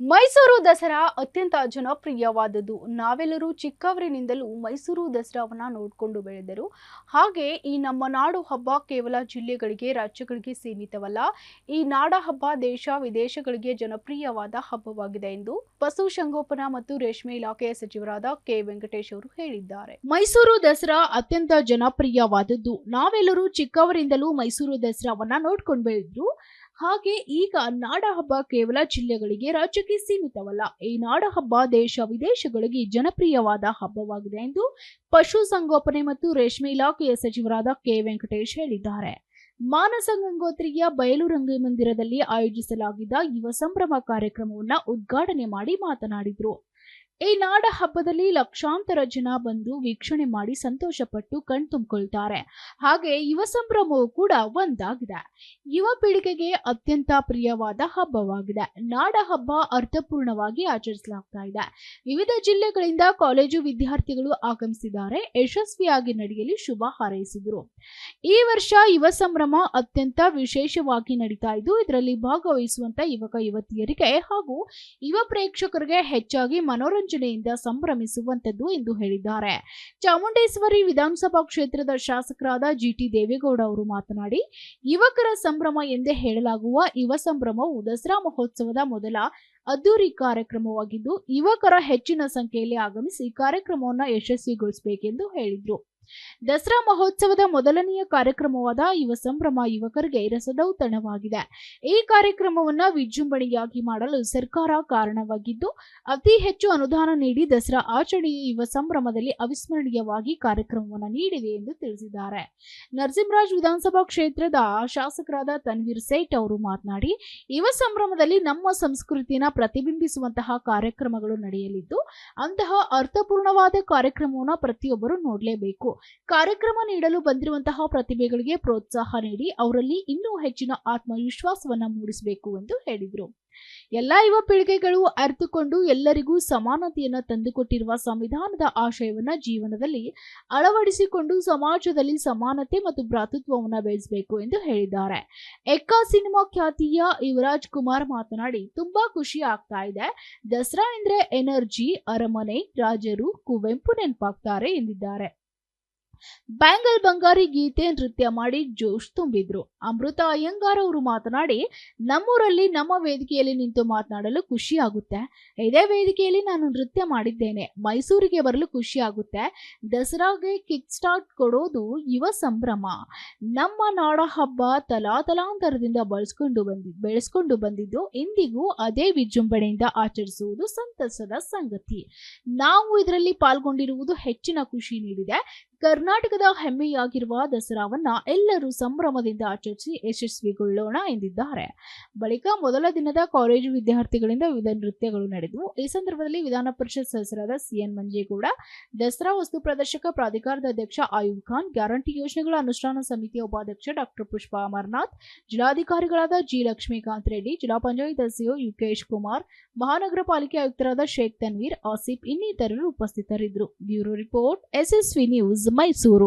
ಮೈಸೂರು ದಸರಾ ಅತ್ಯಂತ ಜನಪ್ರಿಯವಾದದ್ದು. ನಾವೆಲ್ಲರೂ ಚಿಕ್ಕವರಿನಿಂದಲೂ ಮೈಸೂರು ದಸರಾವನ್ನು ನೋಡಿಕೊಂಡು ಬೆಳೆದರು. ಹಾಗೆ ಈ ನಮ್ಮ ನಾಡು ಹಬ್ಬ ಕೇವಲ ಜಿಲ್ಲೆಗಳಿಗೆ, ರಾಜ್ಯಗಳಿಗೆ ಸೀಮಿತವಲ್ಲ, ಈ ನಾಡ ಹಬ್ಬ ದೇಶ ವಿದೇಶಗಳಿಗೆ ಜನಪ್ರಿಯವಾದ ಹಬ್ಬವಾಗಿದೆ ಎಂದು ಪಶುಸಂಗೋಪನಾ ಮತ್ತು ರೇಷ್ಮೆ ಇಲಾಖೆಯ ಸಚಿವರಾದ ಕೆ. ವೆಂಕಟೇಶ್ ಅವರು ಹೇಳಿದ್ದಾರೆ. ಮೈಸೂರು ದಸರಾ ಅತ್ಯಂತ ಜನಪ್ರಿಯವಾದದ್ದು. ನಾವೆಲ್ಲರೂ ಚಿಕ್ಕವರಿಂದಲೂ ಮೈಸೂರು ದಸರಾವನ್ನ ನೋಡ್ಕೊಂಡು ಬೆಳೆದ್ರು. ಹಾಗೆ ಈಗ ನಾಡಹಬ್ಬ ಕೇವಲ ಜಿಲ್ಲೆಗಳಿಗೆ, ರಾಜ್ಯಕ್ಕೆ ಸೀಮಿತವಲ್ಲ. ಈ ನಾಡಹಬ್ಬ ದೇಶ ವಿದೇಶಗಳಿಗೆ ಜನಪ್ರಿಯವಾದ ಹಬ್ಬವಾಗಿದೆ ಎಂದು ಪಶುಸಂಗೋಪನೆ ಮತ್ತು ರೇಷ್ಮೆ ಇಲಾಖೆಯ ಸಚಿವರಾದ ಕೆ. ವೆಂಕಟೇಶ್ ಹೇಳಿದ್ದಾರೆ. ಮಾನಸ ಗಂಗೋತ್ರಿಯ ಬಯಲು ರಂಗಮಂದಿರದಲ್ಲಿ ಆಯೋಜಿಸಲಾಗಿದ್ದ ಯುವ ಸಂಭ್ರಮ ಕಾರ್ಯಕ್ರಮವನ್ನು ಉದ್ಘಾಟನೆ ಮಾಡಿ ಮಾತನಾಡಿದರು. ಈ ನಾಡ ಹಬ್ಬದಲ್ಲಿ ಲಕ್ಷಾಂತರ ಜನ ಬಂದು ವೀಕ್ಷಣೆ ಮಾಡಿ ಸಂತೋಷಪಟ್ಟು ಕಣ್ತುಂಬಿಕೊಳ್ತಾರೆ ಹಾಗೆ ಯುವ ಸಂಭ್ರಮವು ಕೂಡ ಒಂದಾಗಿದೆ. ಯುವ ಪೀಳಿಗೆಗೆ ಅತ್ಯಂತ ಪ್ರಿಯವಾದ ಹಬ್ಬವಾಗಿದೆ. ನಾಡ ಹಬ್ಬ ಅರ್ಥಪೂರ್ಣವಾಗಿ ಆಚರಿಸಲಾಗ್ತಾ ಇದೆ. ವಿವಿಧ ಜಿಲ್ಲೆಗಳಿಂದ ಕಾಲೇಜು ವಿದ್ಯಾರ್ಥಿಗಳು ಆಗಮಿಸಿದ್ದಾರೆ. ಯಶಸ್ವಿಯಾಗಿ ನಡೆಯಲಿ ಶುಭ ಹಾರೈಸಿದರು. ಈ ವರ್ಷ ಯುವ ಸಂಭ್ರಮ ಅತ್ಯಂತ ವಿಶೇಷವಾಗಿ ನಡೀತಾ ಇದ್ದು, ಇದರಲ್ಲಿ ಭಾಗವಹಿಸುವಂತ ಯುವಕ, ಯುವತಿಯರಿಗೆ ಹಾಗೂ ಯುವ ಪ್ರೇಕ್ಷಕರಿಗೆ ಹೆಚ್ಚಾಗಿ ಮನೋರಂಜನೆಯಿಂದ ಸಂಭ್ರಮಿಸುವಂತದ್ದು ಎಂದು ಹೇಳಿದ್ದಾರೆ. ಚಾಮುಂಡೇಶ್ವರಿ ವಿಧಾನಸಭಾ ಕ್ಷೇತ್ರದ ಶಾಸಕರಾದ ಜಿಟಿ ದೇವೇಗೌಡ ಅವರು ಮಾತನಾಡಿ, ಯುವಕರ ಸಂಭ್ರಮ ಎಂದೇ ಹೇಳಲಾಗುವ ಯುವ ಸಂಭ್ರಮವು ದಸರಾ ಮಹೋತ್ಸವದ ಮೊದಲ ಅದ್ದೂರಿ ಕಾರ್ಯಕ್ರಮವಾಗಿದ್ದು, ಯುವಕರ ಹೆಚ್ಚಿನ ಸಂಖ್ಯೆಯಲ್ಲಿ ಆಗಮಿಸಿ ಕಾರ್ಯಕ್ರಮವನ್ನು ಯಶಸ್ವಿಗೊಳಿಸಬೇಕೆಂದು ಹೇಳಿದರು. ದಸರಾ ಮಹೋತ್ಸವದ ಮೊದಲನೆಯ ಕಾರ್ಯಕ್ರಮವಾದ ಯುವ ಸಂಭ್ರಮ ಯುವಕರಿಗೆ ರಸದೌತಣವಾಗಿದೆ. ಈ ಕಾರ್ಯಕ್ರಮವನ್ನು ವಿಜೃಂಭಣೆಯಾಗಿ ಮಾಡಲು ಸರ್ಕಾರ ಕಾರಣವಾಗಿದ್ದು, ಅತಿ ಹೆಚ್ಚು ಅನುದಾನ ನೀಡಿ ದಸರಾ ಆಚರಣೆಯ ಯುವ ಸಂಭ್ರಮದಲ್ಲಿ ಅವಿಸ್ಮರಣೀಯವಾಗಿ ಕಾರ್ಯಕ್ರಮವನ್ನು ನೀಡಿದೆ ಎಂದು ತಿಳಿಸಿದ್ದಾರೆ. ನರಸಿಂಹರಾಜ್ ವಿಧಾನಸಭಾ ಕ್ಷೇತ್ರದ ಶಾಸಕರಾದ ತನ್ವೀರ್ ಸೇಠ್ ಅವರು ಮಾತನಾಡಿ, ಯುವ ಸಂಭ್ರಮದಲ್ಲಿ ನಮ್ಮ ಸಂಸ್ಕೃತಿಯನ್ನ ಪ್ರತಿಬಿಂಬಿಸುವಂತಹ ಕಾರ್ಯಕ್ರಮಗಳು ನಡೆಯಲಿದ್ದು, ಅಂತಹ ಅರ್ಥಪೂರ್ಣವಾದ ಕಾರ್ಯಕ್ರಮವನ್ನು ಪ್ರತಿಯೊಬ್ಬರು ನೋಡಲೇಬೇಕು. ಕಾರ್ಯಕ್ರಮ ನೀಡಲು ಬಂದಿರುವಂತಹ ಪ್ರತಿಭೆಗಳಿಗೆ ಪ್ರೋತ್ಸಾಹ ನೀಡಿ ಅವರಲ್ಲಿ ಇನ್ನೂ ಹೆಚ್ಚಿನ ಆತ್ಮವಿಶ್ವಾಸವನ್ನ ಮೂಡಿಸಬೇಕು ಎಂದು ಹೇಳಿದರು. ಎಲ್ಲ ಯುವ ಪೀಳಿಗೆಗಳು ಅರಿತುಕೊಂಡು ಎಲ್ಲರಿಗೂ ಸಮಾನತೆಯನ್ನು ತಂದುಕೊಟ್ಟಿರುವ ಸಂವಿಧಾನದ ಆಶಯವನ್ನ ಜೀವನದಲ್ಲಿ ಅಳವಡಿಸಿಕೊಂಡು ಸಮಾಜದಲ್ಲಿ ಸಮಾನತೆ ಮತ್ತು ಭ್ರಾತೃತ್ವವನ್ನು ಬೆಳೆಸಬೇಕು ಎಂದು ಹೇಳಿದ್ದಾರೆ. ಎಕ್ಕ ಸಿನಿಮಾ ಖ್ಯಾತಿಯ ಯುವರಾಜ್ ಕುಮಾರ್ ಮಾತನಾಡಿ, ತುಂಬಾ ಖುಷಿ ಆಗ್ತಾ ಇದೆ. ದಸರಾ ಎಂದ್ರೆ ಎನರ್ಜಿ, ಅರಮನೆ, ರಾಜರು, ಕುವೆಂಪು ನೆನಪಾಗ್ತಾರೆ ಎಂದಿದ್ದಾರೆ. ಬ್ಯಾಂಗಲ್ ಬಂಗಾರಿ ಗೀತೆ ನೃತ್ಯ ಮಾಡಿ ಜೋಶ್ ತುಂಬಿದ್ರು. ಅಮೃತ ಅಯ್ಯಂಗಾರ್ ಅವರು ಮಾತನಾಡಿ, ನಮ್ಮೂರಲ್ಲಿ ನಮ್ಮ ವೇದಿಕೆಯಲ್ಲಿ ನಿಂತು ಮಾತನಾಡಲು ಖುಷಿ ಆಗುತ್ತೆ. ಇದೇ ವೇದಿಕೆಯಲ್ಲಿ ನಾನು ನೃತ್ಯ ಮಾಡಿದ್ದೇನೆ. ಮೈಸೂರಿಗೆ ಬರಲು ಖುಷಿ ಆಗುತ್ತೆ. ದಸರಾಗೆ ಕಿಕ್ ಸ್ಟಾರ್ಟ್ ಕೊಡೋದು ಯುವ ಸಂಭ್ರಮ. ನಮ್ಮ ನಾಡ ಹಬ್ಬ ತಲಾತಲಾಂತರದಿಂದ ಬಳಸ್ಕೊಂಡು ಬಂದಿ, ಬೆಳೆಸ್ಕೊಂಡು ಬಂದಿದ್ದು ಇಂದಿಗೂ ಅದೇ ವಿಜೃಂಭಣೆಯಿಂದ ಆಚರಿಸುವುದು ಸಂತಸದ ಸಂಗತಿ. ನಾವು ಇದರಲ್ಲಿ ಪಾಲ್ಗೊಂಡಿರುವುದು ಹೆಚ್ಚಿನ ಖುಷಿ ನೀಡಿದೆ. ಕರ್ನಾಟಕದ ಹೆಮ್ಮೆಯಾಗಿರುವ ದಸರಾವನ್ನ ಎಲ್ಲರೂ ಸಂಭ್ರಮದಿಂದ ಆಚರಿಸಿ ಯಶಸ್ವಿಗೊಳ್ಳೋಣ ಎಂದಿದ್ದಾರೆ. ಬಳಿಕ ಮೊದಲ ದಿನದ ಕಾಲೇಜು ವಿದ್ಯಾರ್ಥಿಗಳಿಂದ ವಿವಿಧ ನೃತ್ಯಗಳು ನಡೆದವು. ಈ ಸಂದರ್ಭದಲ್ಲಿ ವಿಧಾನ ಪರಿಷತ್ ಸದಸ್ಯರಾದ ಸಿಎನ್ ಮಂಜೇಗೌಡ, ದಸರಾ ವಸ್ತು ಪ್ರದರ್ಶಕ, ಪ್ರಾಧಿಕಾರದ ಅಧ್ಯಕ್ಷ ಆಯುಬ್ ಖಾನ್, ಗ್ಯಾರಂಟಿ ಯೋಜನೆಗಳ ಅನುಷ್ಠಾನ ಸಮಿತಿಯ ಉಪಾಧ್ಯಕ್ಷ ಡಾಕ್ಟರ್ ಪುಷ್ಪ ಅಮರ್ನಾಥ್, ಜಿಲ್ಲಾಧಿಕಾರಿಗಳಾದ ಜಿ ಲಕ್ಷ್ಮೀಕಾಂತ್ ರೆಡ್ಡಿ, ಜಿಲ್ಲಾ ಪಂಚಾಯತ್ ಸಿಒ ಯುಕೇಶ್ ಕುಮಾರ್, ಮಹಾನಗರ ಪಾಲಿಕೆ ಆಯುಕ್ತರಾದ ಶೇಖ್ ತನ್ವೀರ್ ಆಸಿಫ್ ಇನ್ನಿತರರು ಉಪಸ್ಥಿತರಿದ್ದರು. Bureau report SSV news. Mysuru